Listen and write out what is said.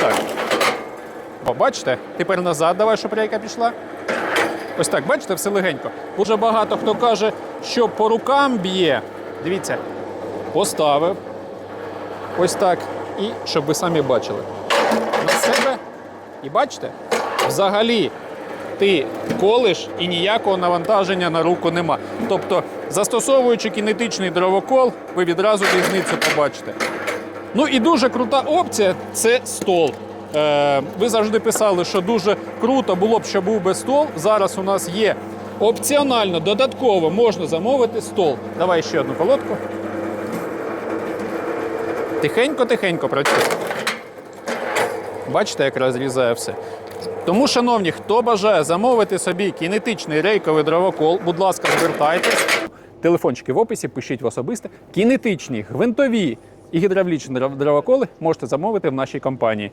так. О, бачите? Тепер назад давай, щоб рейка пішла. Ось так, бачите, все легенько. Дуже багато хто каже, що по рукам б'є. Дивіться, поставив. Ось так. І щоб ви самі бачили. На себе. І бачите, взагалі ти колиш і ніякого навантаження на руку нема. Тобто, застосовуючи кінетичний дровокол, ви відразу різницю побачите. Ну і дуже крута опція це стол. Е, ви завжди писали, що дуже круто було б, щоб був би стол. Зараз у нас є опціонально, додатково можна замовити стол. Давай ще одну колодку. Тихенько-тихенько працює. Бачите, як розрізає все. Тому, шановні, хто бажає замовити собі кінетичний рейковий дровокол, будь ласка, звертайтесь. Телефончики в описі, пишіть в особисте. Кінетичні, гвинтові і гідравлічні дров- дровоколи можете замовити в нашій компанії.